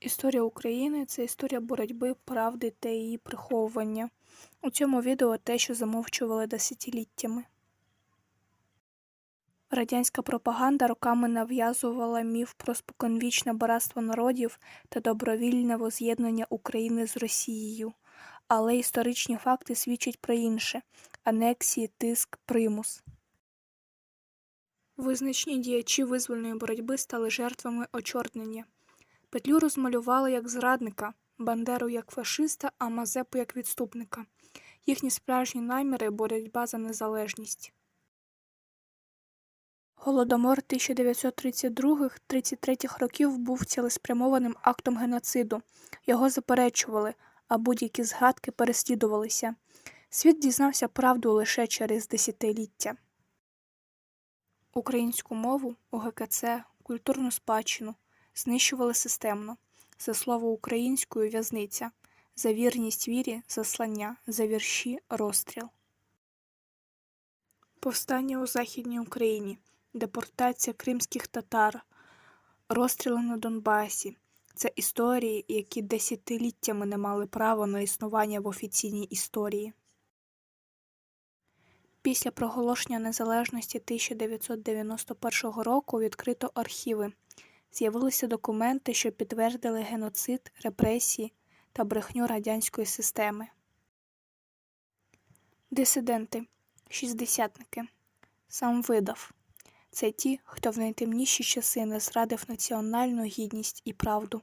Історія України це історія боротьби, правди та її приховування. У цьому відео те, що замовчували десятиліттями. Радянська пропаганда роками нав'язувала міф про споконвічне братство народів та добровільне воз'єднання України з Росією. Але історичні факти свідчать про інше анексії, тиск, примус. Визначні діячі визвольної боротьби стали жертвами очорнення. Петлю розмалювали як зрадника, Бандеру як фашиста, а Мазепу як відступника. Їхні справжні наміри боротьба за незалежність. Голодомор 1932-33 років був цілеспрямованим актом геноциду. Його заперечували, а будь-які згадки переслідувалися. Світ дізнався правду лише через десятиліття. Українську мову, УГКЦ, культурну спадщину знищували системно. За слово українською в'язниця, за вірність вірі заслання, за вірші розстріл. Повстання у Західній Україні, депортація кримських татар, розстріли на Донбасі це історії, які десятиліттями не мали права на існування в офіційній історії. Після проголошення незалежності 1991 року відкрито архіви. З'явилися документи, що підтвердили геноцид, репресії та брехню радянської системи. Дисиденти, шістдесятники. Сам видав. Це ті, хто в найтемніші часи не зрадив національну гідність і правду.